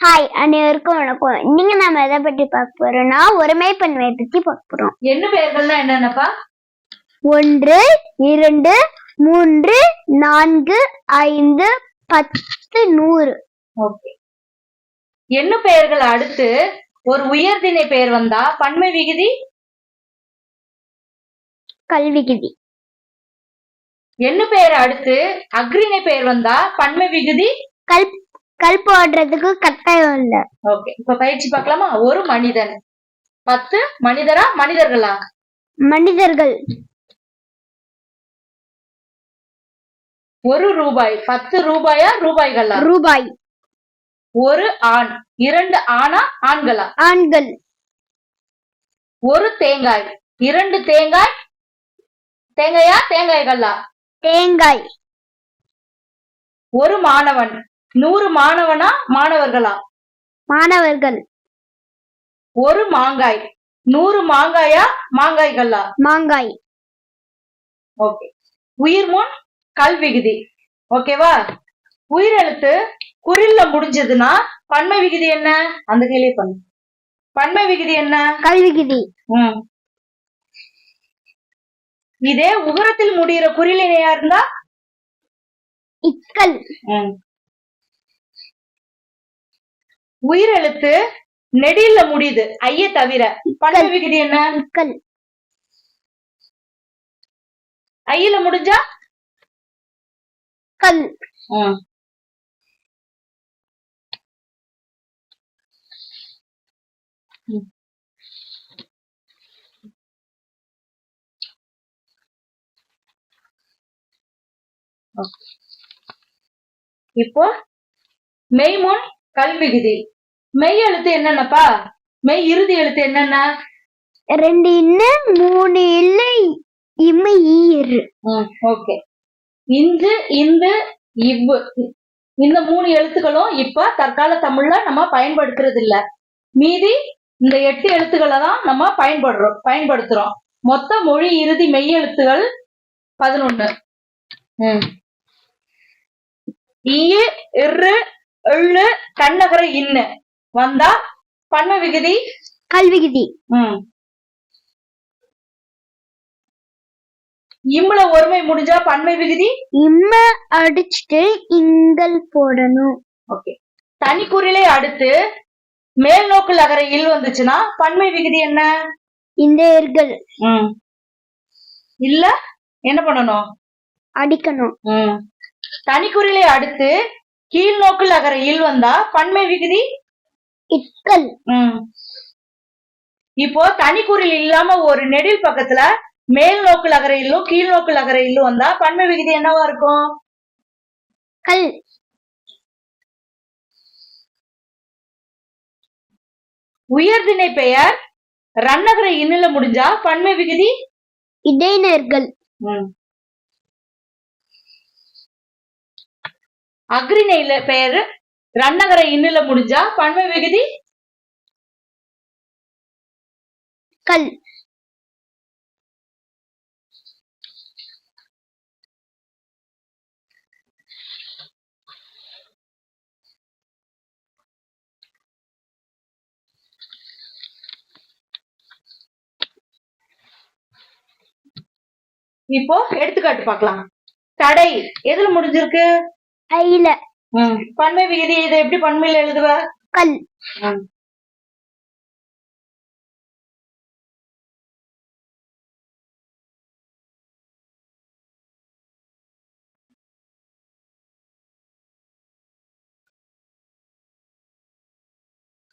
Hi அனைவருக்கும் வணக்கம். இன்னைக்கு நம்ம எதை பற்றி பார்க்க போறோம்னா ஒருமை பன்மையை பற்றி பார்க்க போறோம். எண்ணு பெயர்கள்னா என்னென்னப்பா? ஒன்று இரண்டு மூன்று நான்கு ஐந்து பத்து நூறு. ஓகே எண்ணு பெயர்கள் அடுத்து? ஒரு உயர்திணை பெயர் வந்தா பன்மை விகுதி? கல்விகிதி எண்ணு பெயர் அடுத்து? அக்ரிணை பெயர் வந்தா பன்மை விகுதி? கல் கல் போடுறதுக்கு கட்டாயம் இல்ல. ஓகே இப்ப பயிற்சி பார்க்கலாமா? ஒரு மனிதன். பத்து மனிதரா மனிதர்களா? மனிதர்கள். ஒரு ரூபாய். பத்து ரூபாயா ரூபாய்களா? ரூபாய். ஒரு ஆண். இரண்டு ஆணா ஆண்களா? ஆண்கள். ஒரு தேங்காய். இரண்டு தேங்காய் தேங்காயா தேங்காய்களா? தேங்காய். ஒரு மாணவன். நூறு மாணவனா மாணவர்களா? மாணவர்கள். ஒரு மாங்காய். நூறு மாங்காயா மாங்காய்களா? மாங்காய். ஓகே. உயிர் முன் கல்விகுதி ஓகேவா? உயிரெழுத்து குறில்ல முடிஞ்சதுன்னா பன்மை விகுதி என்ன? அந்த கேள்வி பண்ணு. பன்மை விகுதி என்ன? கல்விகிதி ம். இதே உகரத்தில் முடிகிற குறிலினையா இருந்தா? இக்கல். உயிரெழுத்து நெடில்ல முடியுது. ஐய தவிர. பன்மை விகுதி என்ன? இக்கல். ஐயில முடிஞ்சா? கல். இப்போ மெய்முன் கல்விகுதி மெய் எழுத்து என்னென்னப்பா? மெய் இறுதி எழுத்து என்னென்ன? ரெண்டு இன்னு மூணு இல்லை இம்மை ஈரு. ஓகே. இந்து இந்து இவ்வு. இந்த மூணு எழுத்துக்களும் இப்ப தற்கால தமிழ்ல நம்ம பயன்படுத்துறது இல்ல மீதி இந்த எட்டு எழுத்துக்களை தான் நம்ம பயன்படுறோம் பயன்படுத்துறோம். மொத்த மொழி இறுதி மெய் எழுத்துகள் பதினொன்னு. ஈயு இரு எள்ளு கண்ணகர இன்னு. வந்தா பன்ம விகுதி? கல்விகிதி. ம். இம்முல ஒருமை முடிஞ்சா பன்மை விகுதி? இம்ம அடிச்சுட்டு இங்கல் போடணும். ஓகே. தனிக்குறிலை அடுத்து மேல் நோக்கு லகர இல் வந்துச்சுன்னா பன்மை விகுதி என்ன? இந்த எர்கள் இல்ல என்ன பண்ணணும்? அடிக்கணும். தனிக்குறிலை அடுத்து கீழ் நோக்கு லகர இல் வந்தா பன்மை விகுதி? இக்கல். இப்போ தனிக்குறில் இல்லாம ஒரு நெடில் பக்கத்துல மேல் நோக்கு லகர இல்லும் கீழ் நோக்கு லகர இல்லும் வந்தா பன்மை விகுதி என்னவா இருக்கும்? கல். உயர்திணை பெயர் ரன்னகர இன்னில முடிஞ்சா பன்மை விகுதி? இடையினர்கள். அக்ரிணையில பெயர் ரன்னகர இன்னில முடிஞ்சா பன்மை விகுதி? கல். இப்போ எடுத்துக்காட்டு பார்க்கலாம். தடை. எதுல முடிஞ்சிருக்கு? ஐல பன்மை விகுதி இதை எப்படி பன்மையில எழுதுவ? கல்.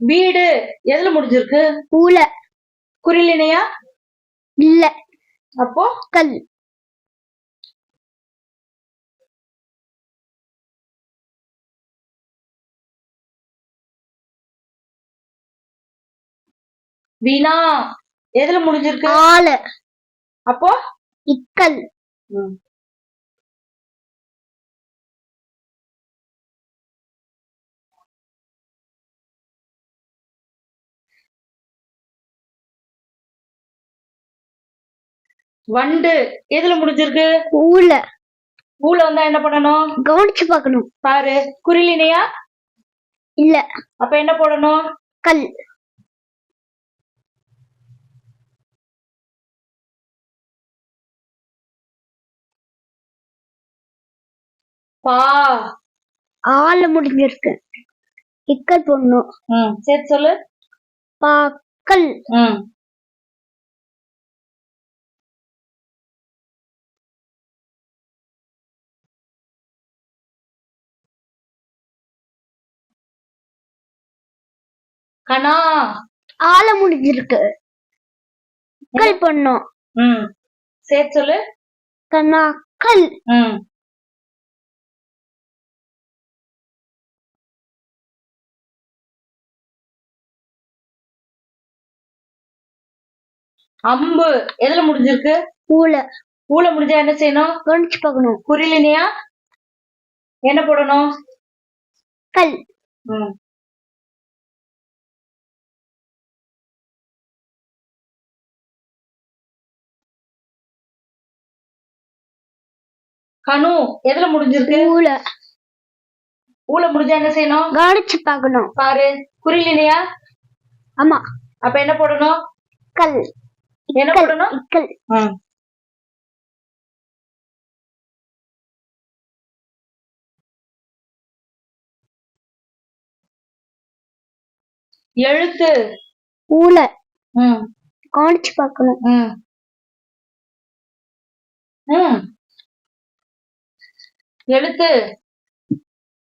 வீடு எதுல முடிஞ்சிருக்கு? ஊல. குறிலினையா இல்ல. அப்போ? கல். வீணா? எதுல முடிஞ்சிருக்கு? ஆல அப்போ? இக்கல். வண்டு. எதுல முடிஞ்சிருக்கு? ஊல ஊல வந்தா என்ன பண்ணணும்? கவனிச்சு பார்க்கணும். பாரு. குறிலினையா இல்ல. அப்ப என்ன போடணும்? கல். பா. ஆள முடிஞ்சிருக்கு. இக்கல் போடணும் ம் சேர்த்து சொல்லு. பாக்கல் ம். கணா ஆள முடிஞ்சிருக்கு. இக்கல் போடணும் ம் சேர்த்து சொல்லு. கனாக்கல் ம். அம்பு. எதுல முடிஞ்சிருக்கு? ஊல. ஊல முடிஞ்சா என்ன செய்யணும்? கவனிச்சு பார்க்கணும். குறிலினியா என்ன போடணும்? கல். கனு எதுல முடிஞ்சிருக்கு? ஊல. ஊல முடிஞ்சா என்ன செய்யணும்? கவனிச்சு பார்க்கணும். பாரு. குறிலினியா ஆமா. அப்ப என்ன போடணும்? கல். என்ன போடணும்? இக்கல். எழுத்து. ஊல ம் கவனிச்சு பார்க்கணும். ம் ம் எழுத்து.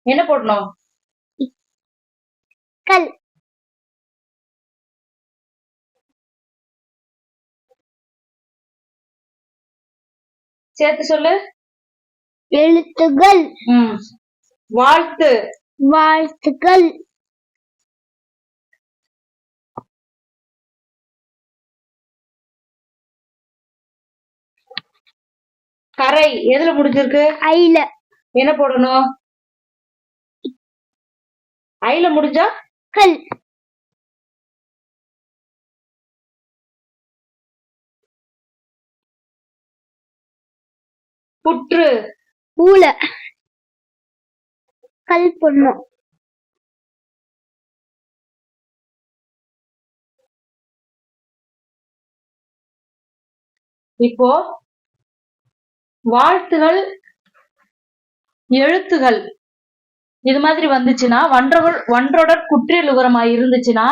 என்ன போடணும்? கல் சேர்த்து சொல்லு. எழுத்துகள் வாழ்த்து. வாழ்த்துக்கள். கரை. எதுல முடிஞ்சிருக்கு? ஐல. என்ன போடணும்? ஐல முடிஞ்சா? கல். புற்று. ஊல கல் பொண்ணும் இப்போ வாழ்த்துகள் எழுத்துகள். இது மாதிரி வந்துச்சுன்னா ஒன்றொடர் ஒன்றொடர் குற்றியலுகரமா இருந்துச்சுன்னா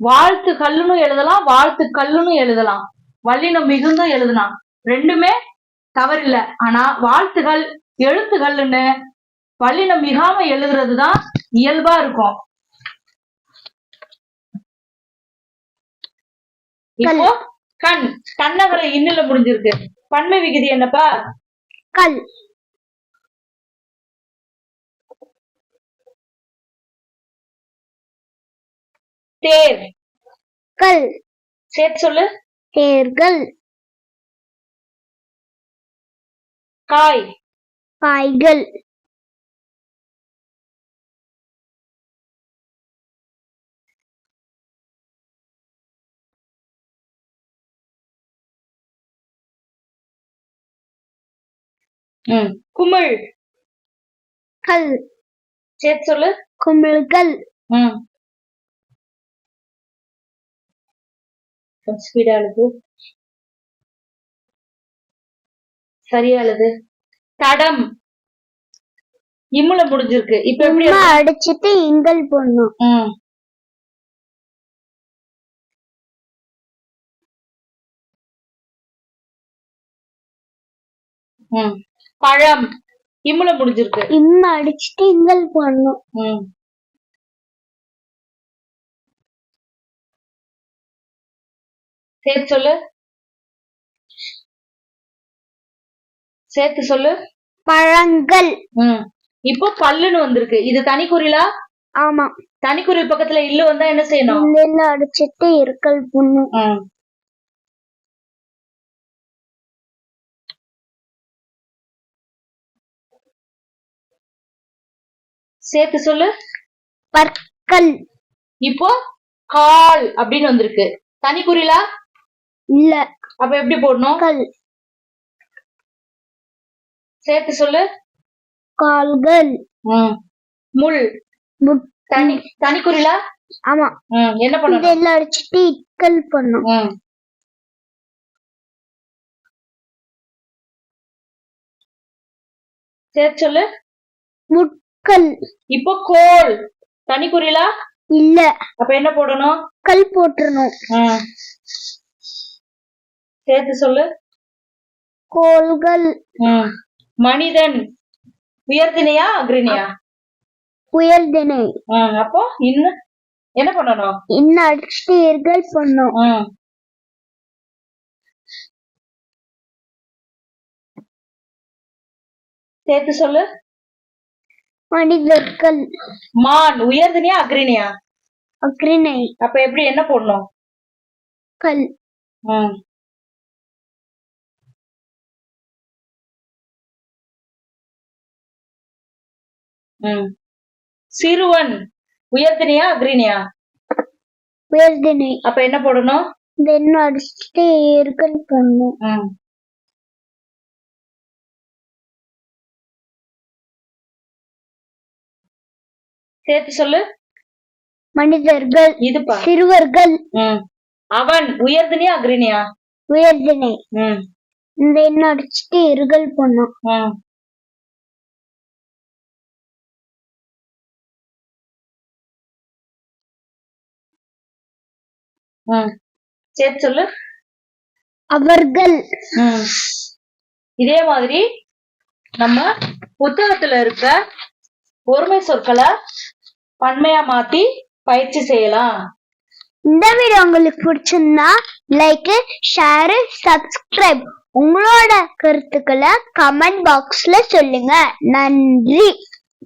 வாழ்த்து கல்லுன்னு எழுதலாம் வாழ்த்து கல்லுன்னு எழுதலாம். வல்லினம் மிகுந்தும் எழுதலாம். ரெண்டுமே தவறில்ல. ஆனா வாழ்த்துகள் எழுத்துகள்னு வல்லினம் மிகாம எழுதுறது தான் இயல்பா இருக்கும். இப்போ கண். கண்ணகரை இன்னில முடிஞ்சிருக்கு. பன்மை விகுதி என்னப்பா? கல். தேர். கல். சேர்த்து சொல்லு. தேர்கள். காய். காய்கள். குமிழ். கல். சேர்த்து சொல்லு. குமிழ்கள். ஸ்பீடா எழுது. சரியா எழுது. தடம். இம்முல முடிஞ்சிருக்கு. இப்ப எப்படி? அடிச்சிட்டு இங்கல் போடணும். பழம். இம்முல முடிஞ்சிருக்கு. இம்மா அடிச்சிட்டு இங்கல் போடணும். ம். சேர்த்து சொல்லு. சேர்த்து சொல்லு. பழங்கள். ம். இப்போ பல்லுன்னு வந்திருக்கு. இது தனி குறிலா ஆமா. தனி குறில் பக்கத்துல இல்லு வந்தா என்ன செய்யணும்? இல்ல அடிச்சிட்டு இருக்கல் ம் சேர்த்து சொல்லு. பற்கள். இப்போ கால் அப்படின்னு வந்திருக்கு. தனி குறிலா இல்ல. அப்ப எப்படி போடணும்? கல் சேர்த்து சொல்லு. கால்கள். முள். தனி தனிக்குறிலா ஆமா. என்ன பண்ணணும்? இதெல்லாம் அடிச்சுட்டு இக்கல் பண்ணும் ம். சரி சொல்லு. முட்கல் இப்போ கோல். தனிக்குறிலா இல்ல. அப்ப என்ன போடணும்? கல் போட்டுறணும். சேர்த்து சொல்லு. கோள்கள். ம். மனிதன் உயர்தினையா அக்ரிணியா? உயர்தினை அப்போ இன்னும் என்ன பண்ணணும்? இன்னும் அடிச்சுட்டு இருக்கல் பண்ணும் சேர்த்து சொல்லு. மனிதர்கள். மான் உயர்தினையா அக்ரிணியா? அக்ரிணை. அப்ப எப்படி என்ன போடணும்? கல். சிறுவன் உயர்தினையா அக்ரிணியா உயர்தினை அப்ப என்ன போடணும்? இன்னும் அடிச்சுட்டு இருக்கல் பண்ணும் சேர்த்து சொல்லு. மனிதர்கள் இதுப்பா. சிறுவர்கள். அவன் உயர்தினையா அக்ரிணியா உயர்தினை இந்த இன்னும் அடிச்சுட்டு இருக்கல் பண்ணும் சேர்த்து சொல்லு. அவர்கள். இதே மாதிரி நம்ம புத்தகத்துல இருக்க ஒருமை சொற்களை பன்மையா மாத்தி பயிற்சி செய்யலாம். இந்த வீடியோ உங்களுக்கு பிடிச்சிருந்தா லைக் ஷேர் சப்ஸ்கிரைப் உங்களோட கருத்துக்களை கமெண்ட் பாக்ஸ்ல சொல்லுங்க. நன்றி.